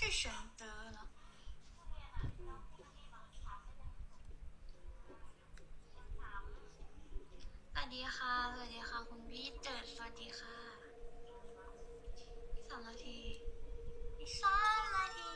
是选择了。สวัสดีค่ะ สวัสดีค่ะ คุณพี่เจิดสวัสดีค่ะสามนาทีสามนาที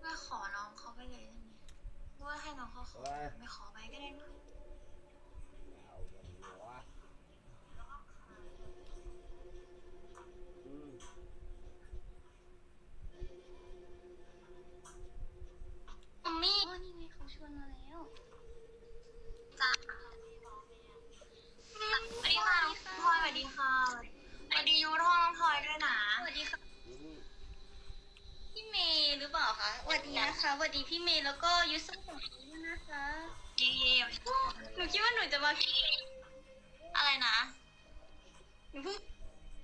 ไม่ขอน้องเขาไปเลยได้ไหมว่าให้น้องเขาขอ ไม่ขอไปก็ได้นะ คิดว่าหนูจะมาอะไรนะหนูเพิ่ง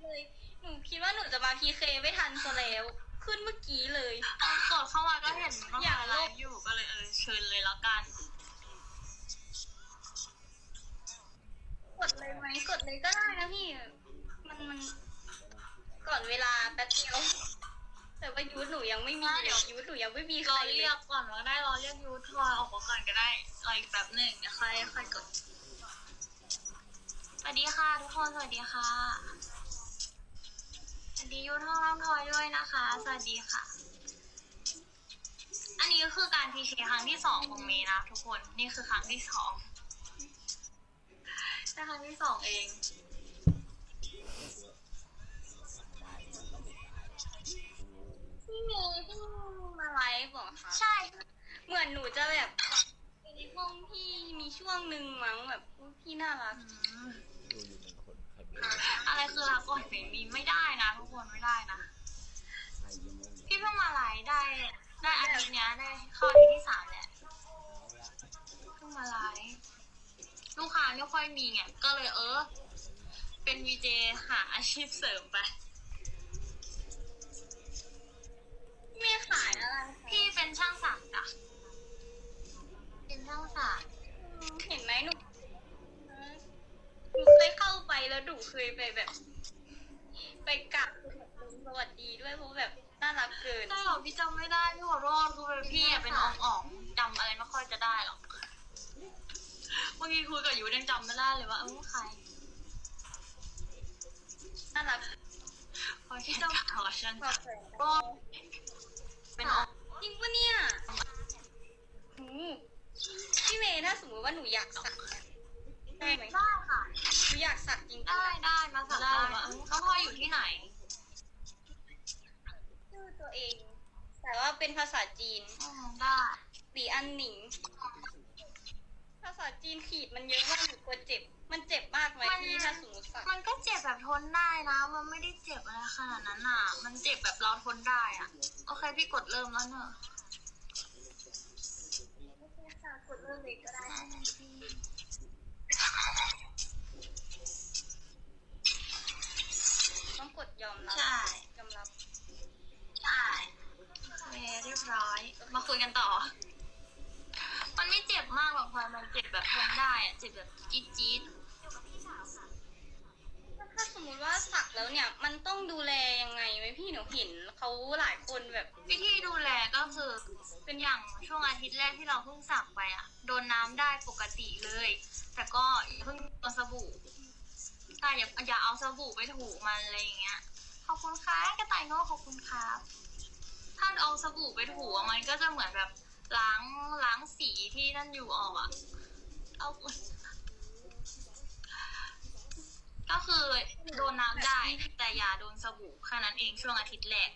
เลยหนูคิดว่าหนูจะมาพีเคไม่ทันซะแล้ว ขึ้นเมื่อกี้เลย ตอนกดเข้ามาก็เห็นว่าอยากไลฟ์อยู่ก็เลยเออเชิญเลยแล้วกัน กดเลยไหมกดเลยก็ได้นะพี่ มันมันก่อนเวลาแป๊บเดียวแต่ว่ายูทหนูยังไม่มีอะเดี๋ยวยูทหนูยังไม่มีใครรอเลเรียยกก่อนว่าได้รอเรียกยูทพลอยออกมาก่อนก็ได้รออีกแป๊บหนึ่งเดี๋ยวค่อยค่อยกด สวัสดีค่ะทุกคนสวัสดีค่ะ สวัสดียูท่องน้องทอยด้วยนะคะ สวัสดีค่ะ อันนี้ก็คือการพีเคครั้งที่สองของเมย์นะทุกคนนี่คือครั้งที่สองแต่ครั้งที่สองเองพี่เมย์เพิ่งมาไลฟ์เหรอคะใช่ เหมือนหนูจะแบบในห้องพี่มีช่วงหนึ่งมั้งแบบอุ๊ยพี่น่ารัก อืม อะไรคือลาก่อนเมย์มีไม่ได้นะทุกคนไม่ได้นะ พี่เพิ่งมาไลฟ์ได้ ได้อาทิตย์เนี้ยได้เข้าอาทิตย์ที่สามแหละเอาละเพิ่งมาไลฟ์ลูกค้าไม่ค่อยมีไงก็เลยเออ เป็นวีเจหาอาชีพเสริมไป เคยไปแบบ ไปกราบสวัสดีด้วยเพราะแบบน่ารักเกิน ได้หรอพี่จำไม่ได้พี่ขอโทษคือเป็นพี่อะเป็นอ่องอ่องๆจำอะไรไม่ค่อยจะได้หรอกเมื่อกี้คุยกับยูยังจำไม่ได้เลยว่าเออใครน่ารักพอที่จะขอฉันพอเสร็จก็เป็นอ่องจริงปะเนี่ยหูพี่เมย์ถ้าสมมติว่าหนูอยากสักเนี่ยได้ไหมได้ค่ะ หนูอยากสักจริงๆได้ได้มาสักได้ว่าเออเขาพออยู่ที่ไหน ชื่อตัวเอง แต่ว่าเป็นภาษาจีนอืมได้ปีอันหนิง ภาษาจีนขีดมันเยอะมากหนูกลัวเจ็บ มันเจ็บมากไหมพี่ถ้าสมมติสักมันก็เจ็บแบบทนได้นะ มันไม่ได้เจ็บอะไรขนาดนั้นอะ มันเจ็บแบบเราทนได้อะ โอเคพี่กดเริ่มแล้วเนอะกดเริ่มเลยก็ได้ องกดยอมรับใช่ยอมรับใช่โอเคเรียบร้อย มาคุยกันต่อ มันไม่เจ็บมากหรอกพลอยมันเจ็บแบบทนได้อะเจ็บแบบจี๊ดจี๊ดถ้าสมมติว่าสักแล้วเนี่ย มันต้องดูแลยังไงไหมพี่หนูเห็นเขาหลายคนแบบ วิธีดูแลก็คือเป็นอย่างช่วงอาทิตย์แรกที่เราเพิ่งสักไปอะโดนน้ำได้ปกติเลย แต่ก็อย่าเพิ่งโดนสบู่ใช่อย่าอย่าเอาสบู่ไปถูมันอะไรอย่างเงี้ย ขอบคุณค่ะกระต่ายง่ขอบคุณครับถ้าเอาสบู่ไปถูอะมันก็จะเหมือนแบบล้างล้างสีที่นั่นอยู่ออกอะเอาก็คือโดนน้ำได้ แต่อย่าโดนสบู่แค่นั้นเองช่วงอาทิตย์แรก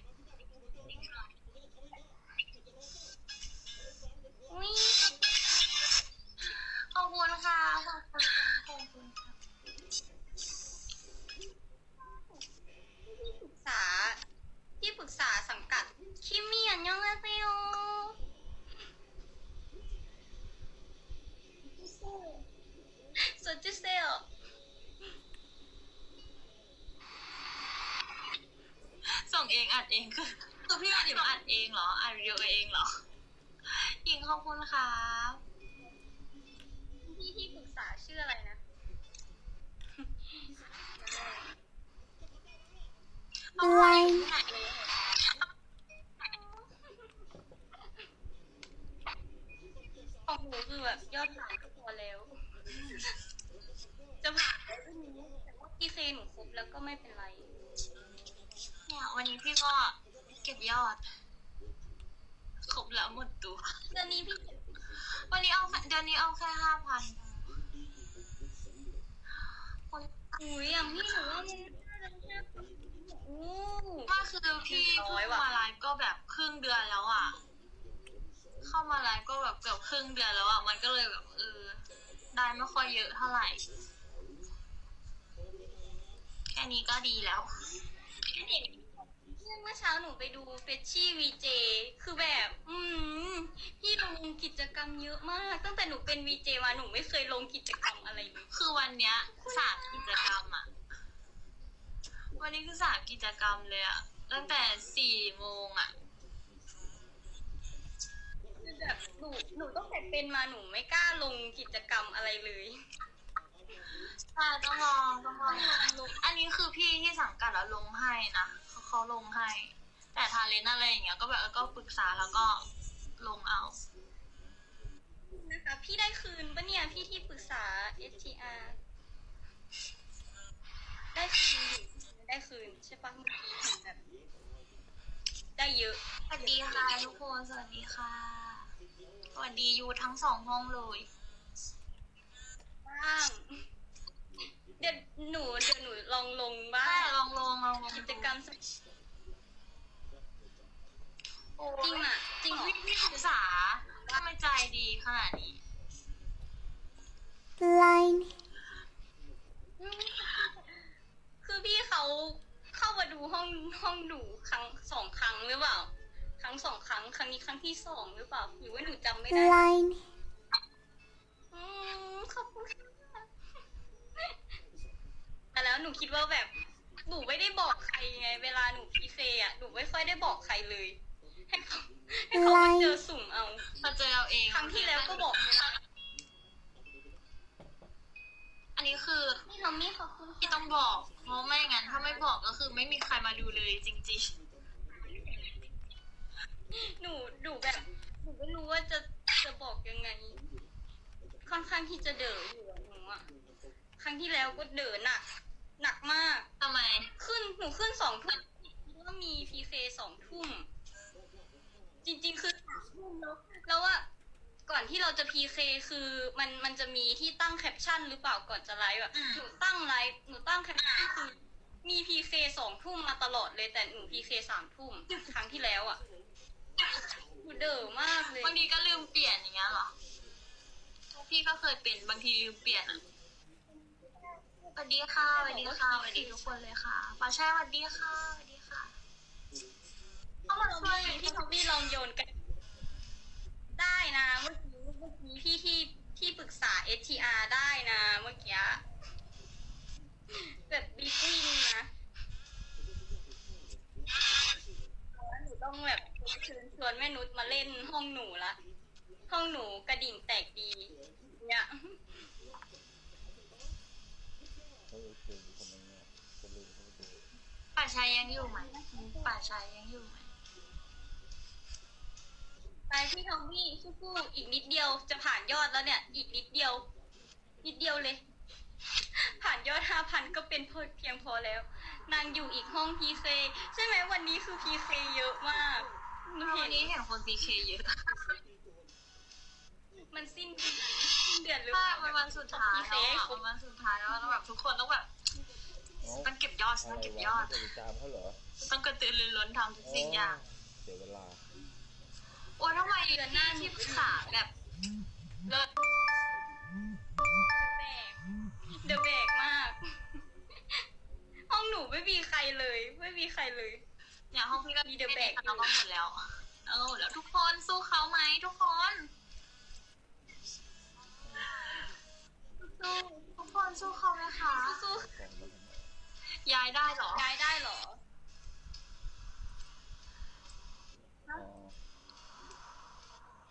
ขอบคุณค่ะขอบคุณค่ะขอบคุณค่ะ ษา ที่ปรึกษาสังกัดคิมิอันยองอาเซโยสวัสดจุเซลส่งเองอัดเองคือคือพี่หยิบอัดเองเหรออัดวิดีโอเองเหรอหญิงขอบคุณครับพี่ที่ปรึกษาชื่ออะไรนะ เอาไว้ที่ไหนเลยของหนูคือแบบยอดผ่านก็พอแล้ว จะผ่านได้ก็นี้แต่ว่าพี่เคหนูครบแล้วก็ไม่เป็นไร เนี่ยวันนี้พี่ก็เก็บยอด ครบแล้วหมดตัว เดือนนี้พี่วันนี้เอาแค่เดือนนี้เอาแค่ห้าพัน คนอุ้ยอย่างพี่หนูว่ามันน่าจะแค่โอ้ ว่าคือพี่ร้เพิ่อยงว่ะมาไลฟ์ก็แบบครึ่งเดือนแล้วอะ เข้ามาไลฟ์ก็แบบเกือบครึ่งเดือนแล้วอะ มันก็เลยแบบเออได้ไม่ค่อยเยอะเท่าไหร่ แค่นี้ก็ดีแล้วเมื่อเช้าหนูไปดูเฟชชี่วีเจคือแบบ อืมพี่ลงกิจกรรมเยอะมาก ตั้งแต่หนูเป็นวีเจมาหนูไม่เคยลงกิจกรรมอะไรเลยคือวันเนี้ยสามกิจกรรมอะ วันนี้คือสามกิจกรรมเลยอะตั้งแต่สี่โมงอะคือแบบหนูหนูต้องแต่เป็นมาหนูไม่กล้าลงกิจกรรมอะไรเลยใช่ต้องลองต้องลองอันนี้คือพี่ที่สังกัดอะลงให้นะเขาเขาลงให้ แต่ทาเลนอะไรอย่างเงี้ยก็แบบเออก็ปรึกษาแล้วก็ลงเอานะคะพี่ได้คืนปะเนี่ยพี่ที่ปรึกษา STR ได้คืนอยู่ได้คืน ใช่ปะเมื่อกี้เห็นแบบได้เยอะ สวัสดีค่ะทุกคน สวัสดีค่ะ สวัสดียูทั้งสองห้องเลยบ้างเดี๋ยวหนูเดี๋ยวหนูลองลงบ้าใช่งลองลงลองลงกิจกรรมสักโอ้จริงอะจริงเหรอ พี่พี่ปรึกษาทำไมใจดีขนาดนี้ Line คือพี่เขา เข้ามาดูห้องห้องหนูครั้งสองครั้งหรือเปล่า ครั้งสองครั้งครั้งนี้ครั้งที่สองหรือเปล่าหรือว่าหนูจำไม่ได้ Line อืมขอบคุณค่ะแต่แล้วหนูคิดว่าแบบหนูไม่ได้บอกใครไง เวลาหนูพีเซอะหนูไม่ค่อยได้บอกใครเลย ให้เขาให้เขามาเจอสุ่มเอา เราเจอเราเองครั้งที่แล้วก็บอก อันนี้คือนี่ทอมมี่ขอบคุณที่ต้องบอก เพราะไม่งั้น ถ้าไม่บอกก็คือไม่มีใครมาดูเลยจริงหนูหนูแบบหนูไม่รู้ว่าจะจะบอกยังไง ค่อนข้างที่จะเด๋ออยู่อะหนูอะครั้งที่แล้วก็เด๋อหนักหนักมาก ๆทำไม ขึ้นหนูขึ้นสองทุ่มว่ามีพีเคสองทุ่ม จริง ๆ คือสามทุ่มแล้วแล้วว่า ก่อนที่เราจะพีเคคือมันมันจะมีที่ตั้งแคปชั่นหรือเปล่าก่อนจะไลฟ์อะอืมหนูตั้งไลฟ์หนูตั้งแคปชั่นคือมีพีเคสองทุ่มมาตลอดเลยแต่หนูพีเคสามทุ่มครั้งที่แล้วอะหนูเด๋อมากเลยบางทีก็ลืมเปลี่ยนอย่างเงี้ยเหรอพี่ก็เคยเป็นบางทีลืมเปลี่ยนอะสวัสดีค่ะสวัสดีค่ะสวัสดีทุกคนเลยค่ะปาชาสวัสดีค่ะสวัสดีค่ะเข้ามาพี่ช่วยพี่ทอมมี่ลองโยนกัน ได้นะเมื่อกี้เมื่อกี้พี่ที่ที่ปรึกษา STR ได้นะเมื่อกี้แบบบิ๊กวินนะแล้วหนูต้องแบบเชิญชวนแม่นุชมาเล่นห้องหนูละ ห้องหนูกระดิ่งแตกดี เนี่ยป่าไปดูป่าชายยังอยู่ไหมป่าชายยังอยู่ไหม พี่ทอมมี่สู้ๆอีกนิดเดียวจะผ่านยอดแล้วเนี่ย อีกนิดเดียว นิดเดียวเลย ผ่านยอดห้าพันก็เป็นเพียงพอแล้ว นางอยู่อีกห้องพีเคใช่ไหมวันนี้คือพีเคเยอะมากหนูวัเห็นนนี้เห็นคนซีเคเยอะ มันสิ้นเดือนสิ้นเดือนหรือใช่เปล่ามันวันสุดท้ายพีเคแล้วให้อะครบมันวันสุดท้ายแล้วแล้วแบบทุกคนต้องแบบเอ้าต้องเก็บยอดอะต้องไรเก็บวะยอดไม่ได้ตามเขาเหรอต้องกระตือรือร้นทำทุกสิ่งอย่าง เสียเวลา โอ้ยทำไมเดือนหน้าที่ปรึกษาแบบเลิศแบกเดอะแบกมาก ห้องหนูไม่มีใครเลย ไม่มีใครเลย เนี่ยห้องพี่ก็มี The Bag แล้วก็หมดแล้วแล้วก็หมดแล้วทุกคนสู้เขาไหมทุกคนสู้ทุกคนสู้เขาไหมคะสู้กองมาทำไมย้ายได้เหรอๆย้ายได้เหรออ๋อ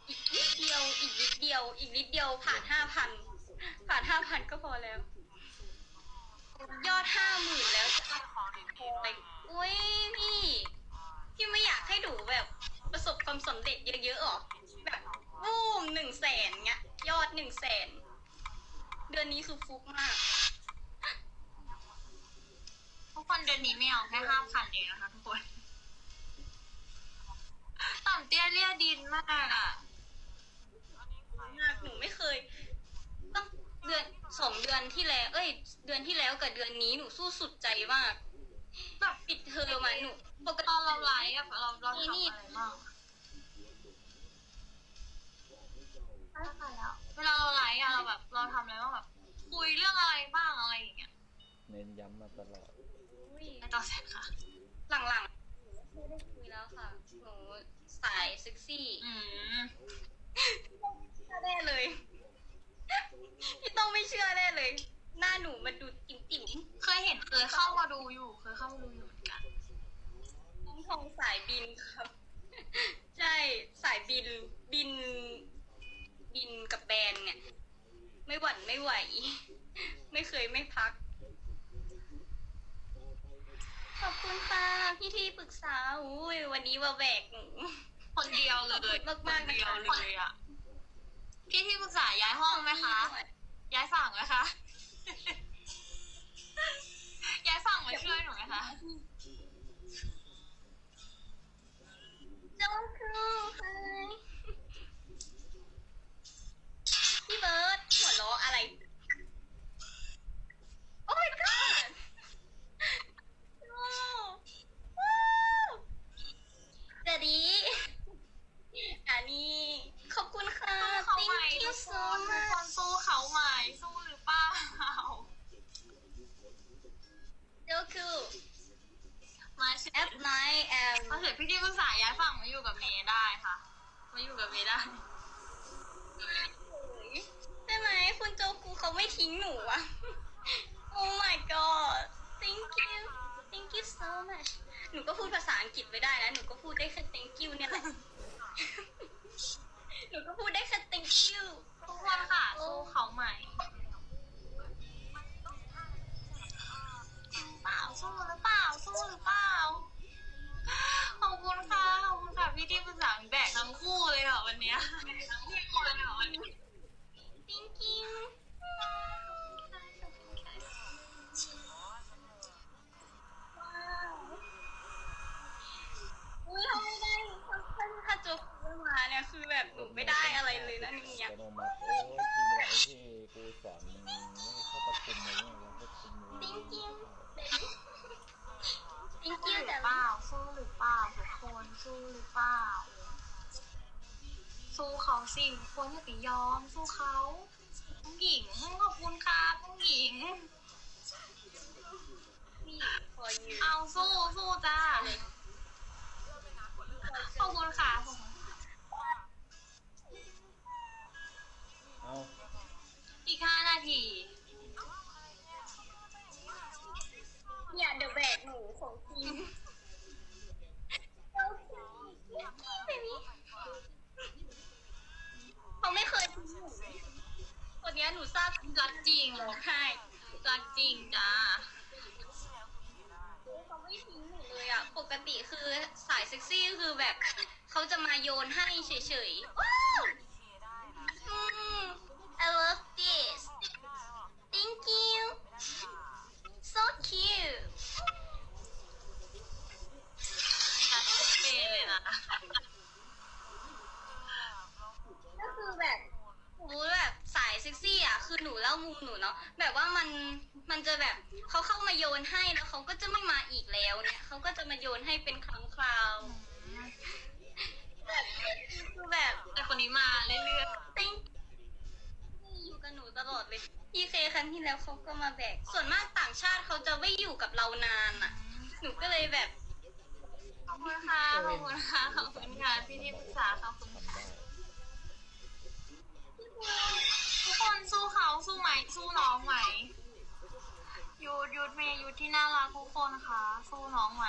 อีกนิด เดียว อีกนิดเดียว อีกนิดเดียวผ่านห้าพันผ่านห้าพันก็พอแล้ว ยอดห้าหมื่นแล้วจะขอไปอุ้ยพี่พี่ไม่อยากให้หนูแบบ ประสบความสำเร็จเยอะๆหรอแบบวูมหนึ่งแสนเงี้ยยอดหนึ่งแสนเดือนนี้คือฟุกมาก ทุกคนเดือนนี้ไม่เอาแค่ห้าพันเองนะคะทุกคน ต่ำเตี้ยเลี่ยดินมากอะ หนูไม่เคยต้องเดือนสองเดือนที่แล้ว เอ้ย เดือนที่แล้วกับเดือนนี้หนูสู้สุดใจมากแบบปิดเทอมอะหนูปกตติอนเราไลฟ์อะเราเราทำอะไรบ้างเวลาเราไลฟ์อะเราแบบ เราทำอะไรบ้างแบบคุยเรื่องอะไรบ้างอะไรอย่างเงี้ยเน้นย้ำมาตลอดอุ๊ยในต่อเสร็จค่ะ หลังๆไม่ได้คุยแล้วค่ะหนูสายเซ็กซี่ อืม แน่เลย พี่ต้องไม่เชื่อแน่เลย หน้าหนูมันดูติ่มติ่มเคยเห็นเคยเข้ามาดูอยู่ เคยเข้ามาดูอยู่เหมือนกันๆน้องทองสายบินครับ ใช่สายบินบิน บินกับแบรนด์เนี่ย ไม่หวั่นไม่ไหว ไม่เคยไม่พัก ขอบคุณค่ะพี่ที่ปรึกษาอุ้ยวันนี้มาแบกหนู คนเดียวเลยขอบคุณมากๆคนเดียวนะคะเลยอะพี่ที่ปรึกษาย้ายห้องไหมคะ ย้ายฝั่งไหมคะ ย้ายฝั่งมาช่วยหนูไหมคะเจ้าคือใครพี่เบิร์ดหัวเราะอะไร โอ้ my god สู้หรือเปล่า สู้เขาสิทุกคนอย่าไปยอม สู้เขาผู้หญิงขอบคุณค่ะผู้หญิงนี่ for you เอาสู้สู้จ้าขอบคุณค่ะขอบคุณเอาอีกห้านาทีเนี่ยเดอะแบกหนูของจริง ราบรักจริงร้องไห้รักจริงจ้าเขาไม่ทิ้งหนูเลยอะ ปกติคือสายเซ็กซี่คือแบบ เขาจะมาโยนให้เฉยๆว้าวอืม I love this thank you so cute รักเปเลยนะ ก็คือแบบหนูแบบสายเซ็กซี่อะ คือหนูเล่ามุมหนูเนาะ แบบว่ามันมันจะแบบเขาเข้ามาโยนให้แล้วเขาก็จะไม่มาอีกแล้วเนี่ยเขาก็จะมาโยนให้เป็นครั้งคราวแบบคือแบบแต่คนนี้มาเรื่อยติ๊งอยู่กับหนูตลอดเลยพี่เคครั้งที่แล้วเขาก็มาแบก ส่วนมากต่างชาติเขาจะไม่อยู่กับเรานานอะ หนูก็เลยแบบๆขอบคุณค่ะขอบคุณค่ะขอบคุณค่ะพี่ที่ปรึกษาขอบคุณทำได้ ทุกคนสู้เขาสู้ไหมสู้น้องไหมยูดยูดเมย์ยูดที่น่ารักทุกคนค่ะ สู้น้องไหม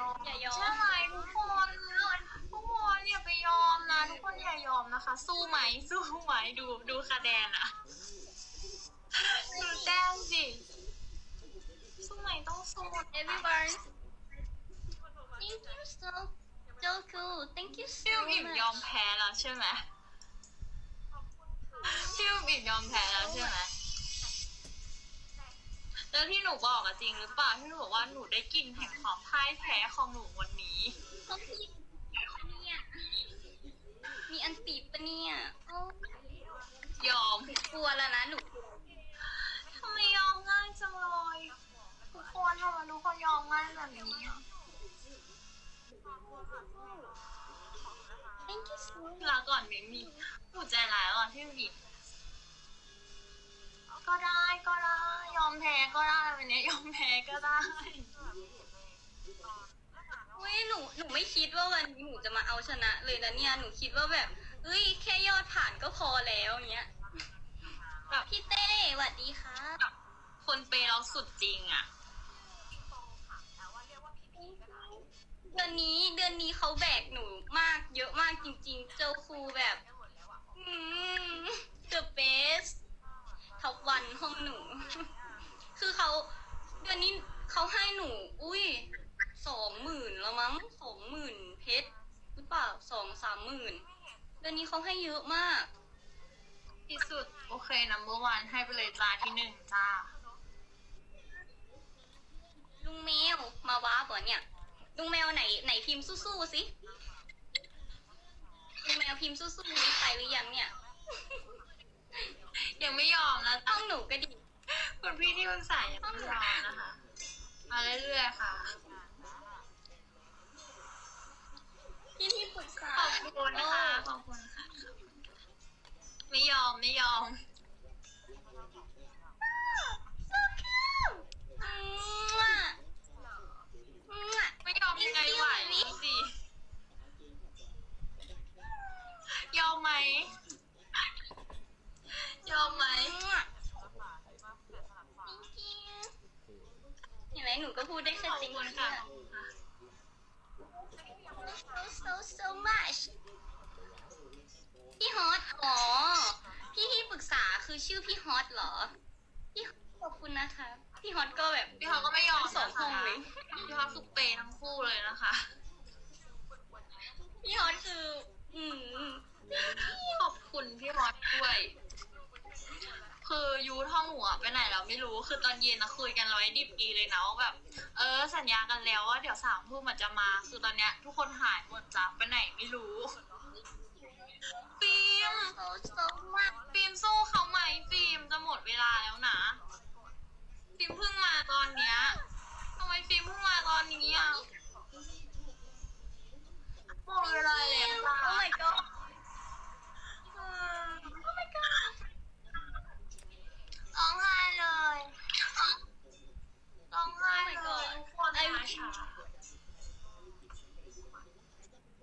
ยอมอย่ายอม ใช่ไหมทุกคนทุกคนอย่าไปยอมนะทุกคนอย่ายอมนะคะ สู้ไหมสู้ไหมดูดูคะแนนอะดูแต้มสิสู้ไหมต้องสู้ everyone thank you so so cool thank you พี่ so อิ่มยอม much แพ้แล้วใช่ไหมพี่อิ่มยอมแพ้แล้วใช่ไหม แล้วที่หนูบอกอะจริงหรือเปล่าที่หนูบอกว่าหนูได้กลินแห่งความพ่ายแพ้ของหนูวันนี้เขาพี่เนี่ยมีอันตีปะเนี่ยโอ้ยอมกลัวแล้วนะหนูทำไมยอมง่ายจังเลยทุกคนทำไมทุกคนยอมง่ายแบบนี้อะ thank you so much ลาก่อนเมมี่หูใจร้ายก่อนพี่หญิง ก็ได้ก็ได้ ยอมแพ้ก็ได้วันนี้ยอมแพ้ก็ได้เฮ้ยหนูหนูไม่คิดว่าวันนี้หนูจะมาเอาชนะเลยนะเนี่ยหนูคิดว่าแบบเอ้ยแค่ยอดผ่านก็พอแล้วอย่างเงี้ยแบบพี่เต้สวัสดีค่ะคนเปย์เราสุดจริงอะเดือนนี้เดือนนี้เขาแบกหนูมากเยอะมากจริง ๆ เจ้าครูแบบ อืม the best ท็อปวันห้องหนู คือเขาเดือนนี้เขาให้หนู อุ้ยสองหมื่นแล้วมั้งสองหมื่นเพชรหรือเปล่าสองสามหมื่นเดือนนี้เขาให้เยอะมาก ที่สุด โอเค number one ให้ไปเลยจ้าที่หนึ่งจ้า ลุงแมวมาว้าบเหรอเนี่ย ลุงแมวไหนไหนพิมพ์สู้ๆสิลุงแมวพิมพ์สู้ๆนี้ไปหรือยังเนี่ย ยังไม่ยอมนะห้องหนูก็ดี คุณพี่ที่คุณสายยังไม่ยอมนะคะ มาเรื่อยๆค่ะ พี่ที่ปรึกษาขอบคุณนะคะขอบคุณค่ะ ไม่ยอมไม่ยอมอืมอะอืมอะไม่ยอมยังไงไหวดูสิ ยอมไหม ยอมไหม อืมอะ thank you เห็นไหมหนูก็พูดได้ ข แค่ อบ จริง คุณ ค่ะ ค่ะ so so so much พี่ฮอต อ๋อ พี่ที่ปรึกษาคือชื่อพี่ฮอ ตเหรอ พี่ขอบคุณนะคะ พี่ฮอตก็แบบพี่เขาก็ไม่ยอมทั้งสองนะคะห้องเลยพี่เขาสุกเปย์ทั้งคู่เลยนะคะ พี่ฮอตคือ อืมขอบคุณพี่มอสด้วยคือยูท่องหัวไปไหนเราไม่รู้ คือตอนเย็นนะคุยกันร้อยดิบดีเลยนะว่าแบบ เออ สัญญากันแล้วว่าเดี๋ยวสามทุ่มมันจะมา คือตอนเนี้ย ทุกคนหายหมดจ้าไปไหนไม่รู้ ฟิล์มฟิล์มสู้เขาไหมฟิล์มจะหมดเวลาแล้วนะ ฟิล์มเพิ่งมาตอนเนี้ยทำไมฟิล์มเพิ่งมาตอนนี้อะหมดเวลาแล้วค่ะ Oh my god Oh my god ร้องไห้เลยร้องไห้เลยทุกคนไอ้ช้า